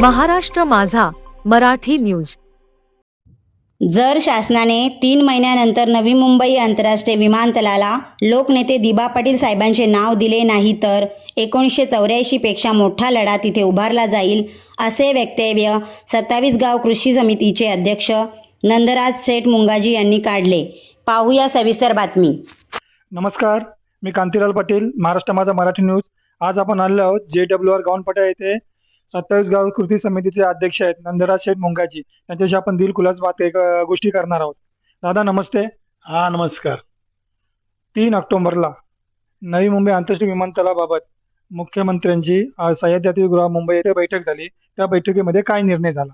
महाराष्ट्र माझा मराठी न्यूज. जर शासनाने तीन महिन्यानंतर नवी मुंबई आंतरराष्ट्रीय विमानतळाला लोकनेते दिबा पाटील साहेबांचे नाव दिले नाही तर एकोणीसशे चौऱ्याऐंशीपेक्षा मोठा लढा तिथे उभारला जाईल असे वक्तव्य सत्तावीस गाव कृषी समितीचे अध्यक्ष नंदराज सेठ मुंगाजी यांनी काढले. पाहूया सविस्तर बातमी. नमस्कार मी कांतीलाल पाटील महाराष्ट्र माझा मराठी न्यूज. आज आपण आलेलो आहोत जे डब्ल्यू आर गावनपटा येथे. सत्तावीस गाव कृती समितीचे अध्यक्ष आहेत नंदराज शेठ मुंगाजी. त्यांच्याशी आपण दिलखुलास बात एक गोष्टी करणार आहोत. दादा नमस्ते. हा नमस्कार. तीन ऑक्टोबरला नवी मुंबई आंतरराष्ट्रीय विमानतळाबाबत मुख्यमंत्र्यांची आज सह्याद्री अतिथीगृह मुंबई येथे बैठक झाली. त्या बैठकीमध्ये काय निर्णय झाला?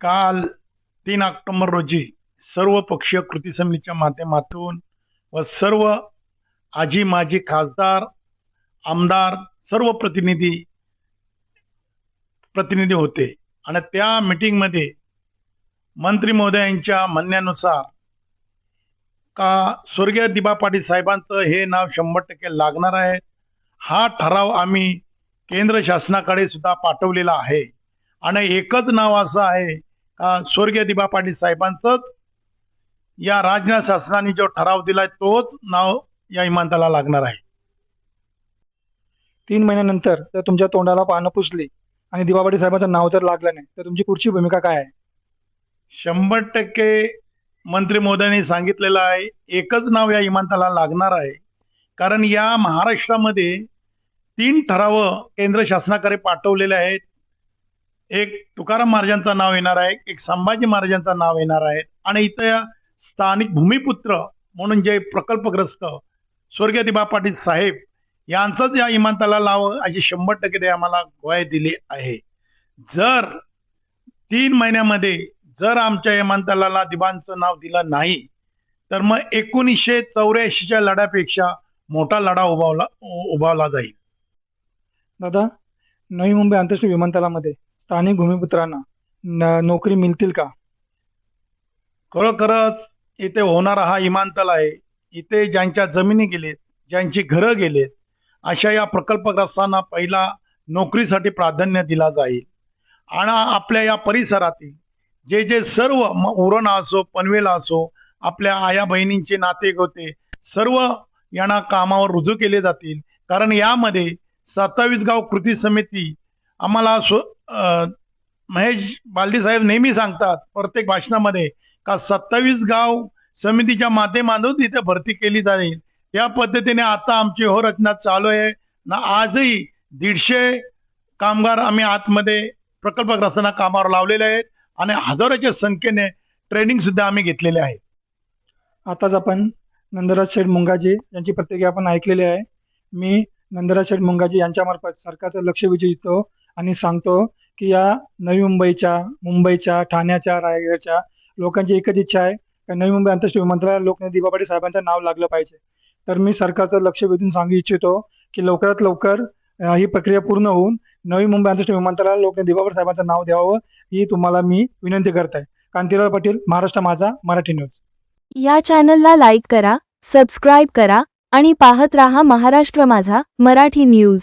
काल तीन ऑक्टोबर रोजी सर्व पक्षीय कृती समितीच्या माध्यमातून व सर्व आजी माजी खासदार आमदार सर्व प्रतिनिधी प्रतिनिधी होते. आणि त्या मिटिंगमध्ये मंत्री महोदयांच्या म्हणण्यानुसार का स्वर्गीय दिबा पाटील साहेबांचं हे नाव शंभर टक्के लागणार आहे? हा ठराव आम्ही केंद्र शासनाकडे सुद्धा पाठवलेला आहे. आणि एकच नाव असं आहे का स्वर्गीय दिबा पाटील साहेबांचंच? या राज्य शासनाने जो ठराव दिलाय तोच नाव या इमानताला लागणार आहे. तीन महिन्यानंतर जर तुमच्या तोंडाला पानं पुसली आणि दिबा साहेबांचं नाव जर लागलं नाही. तर तुमची पुढची भूमिका काय आहे? शंभर टक्के मंत्री मोदयांनी सांगितलेलं आहे एकच नाव या विमानतळाला लागणार आहे. कारण या महाराष्ट्रामध्ये तीन ठराव केंद्र शासनाकडे पाठवलेले आहेत. एक तुकाराम महाराजांचं नाव येणार आहे एक संभाजी महाराजांचं नाव येणार आहे. आणि इथं स्थानिक भूमिपुत्र म्हणून जे प्रकल्पग्रस्त स्वर्गीय दिबा पाटील साहेब यांचंच या विमानतळाला लावं अशी शंभर टक्के ते आम्हाला ग्वाही दिली आहे. जर तीन महिन्यामध्ये जर आमच्या विमानतळाला दिबांचं नाव दिलं नाही तर मग एकोणीसशे चौऱ्याऐंशीच्या लढ्यापेक्षा मोठा लढा उभावला उभावला जाईल. दादा नवी मुंबई आंतरराष्ट्रीय विमानतळामध्ये स्थानिक भूमिपुत्रांना न- नोकरी मिळतील का? खरोखरच इथे होणारा हा विमानतळ आहे. इथे ज्यांच्या जमिनी गेलेत ज्यांची घरं गेलेत अशा या प्रकल्पग्रस्तांना पहिला नोकरीसाठी प्राधान्य दिला जाईल. आणि आपल्या या परिसरातील जे जे सर्व म- उरण असो पनवेल असो आपल्या आया बहिणींचे नाते होते सर्व यांना कामावर रुजू केले जातील. कारण यामध्ये सत्तावीस गाव कृती समिती आम्हाला स्व महेश बालदीसाहेब नेहमी सांगतात प्रत्येक भाषणामध्ये का सत्तावीस गाव समितीच्या माध्यमातून तिथे भरती केली जाईल. या पद्धतीने आता आमची हो रचना चालू आहे. ना आजही दीडशे कामगार आम्ही आतमध्ये प्रकल्पग्रस्तांना कामावर लावलेले आहेत आणि हजारोच्या संख्येने ट्रेनिंग सुद्धा आम्ही घेतलेले आहे. आताच आपण नंदराज शेठ मुंगाजी यांची प्रतिक्रिया आपण ऐकलेली आहे. मी नंदराज शेठ मुंगाजी यांच्यामार्फत सरकारचं लक्ष विचारतो आणि सांगतो की या नवी मुंबईच्या मुंबईच्या ठाण्याच्या रायगडच्या लोकांची एकच इच्छा आहे की नवी मुंबई आंतरराष्ट्रीय विमानतळाला लोकनेते दिबा साहेबांचं नाव लागलं पाहिजे. तर मी सरकारचं लक्ष वेधून सांगू इच्छितो की लवकरात लवकर ही प्रक्रिया पूर्ण होऊन नवी मुंबई आंतरराष्ट्रीय विमानतळाला लोक दिबा साहेबांचं नाव द्यावं ही तुम्हाला मी विनंती करत आहे कांतीलाल पाटील महाराष्ट्र माझा मराठी न्यूज. या चॅनलला लाईक करा सबस्क्राईब करा आणि पाहत रहा महाराष्ट्र माझा मराठी न्यूज.